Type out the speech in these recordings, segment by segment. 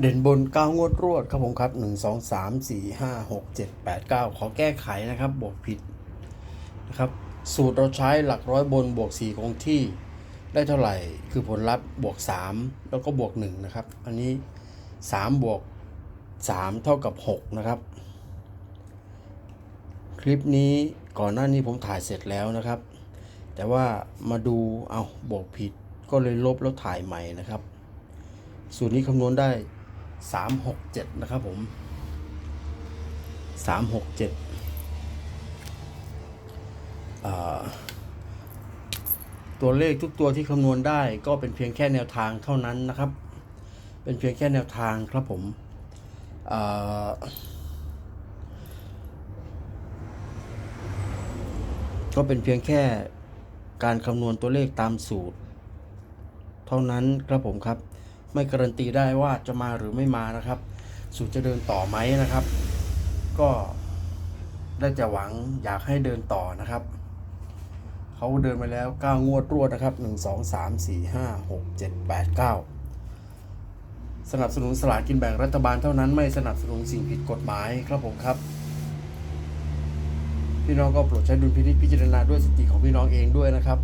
เด่นบน 9 งวดรวดครับผมครับ 1 2 3 4 5 6 7 8 9 ขอแก้ไขนะครับ บวกผิดนะครับ สูตรเราใช้หลักร้อยบนบวก 4 คงที่ได้เท่าไหร่ คือผลลัพธ์บวก 3 แล้วก็บวก 1 นะครับ อันนี้ 3 บวก 3 เท่ากับ 6 นะครับ คลิปนี้ก่อนหน้านี้ผมถ่ายเสร็จแล้วนะครับ แต่ว่ามาดูเอาบวกผิดก็เลยลบแล้วถ่ายใหม่นะครับ สูตรนี้คำนวณได้ 367นะครับผม367อ่าตัวเลขทุกตัวที่คำนวณได้ก็เป็นเพียงแค่แนวทางเท่านั้นนะครับ เป็นเพียงแค่แนวทางครับผมก็เป็นเพียงแค่การคำนวณตัวเลขตามสูตร เท่านั้นครับผมครับ ไม่การันตีได้ว่าจะมาหรือไม่มานะครับ สูตรจะเดินต่อไหมนะครับ ก็ได้จะหวังอยากให้เดินต่อนะครับเขาเดินมาแล้ว 9 งวดรวดนะครับ 1 2 3 4 5 6 7 8 9 สนับสนุนสลากกินแบ่งรัฐบาลเท่านั้นไม่สนับสนุนสิ่งผิดกฎหมายครับผมครับ พี่น้องก็โปรดใช้ดุลพินิจพิจารณาด้วยสติของพี่น้องเองด้วยนะครับ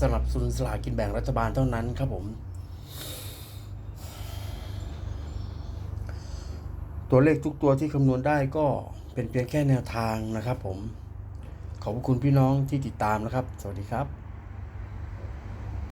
สนับสนุนสลากกินแบ่งรัฐบาลเท่านั้นครับผม ตัวเลขทุกตัวที่คำนวณได้ก็เป็นเพียงแค่แนวทางนะครับผม ขอบพระคุณพี่น้องที่ติดตามนะครับ สวัสดีครับ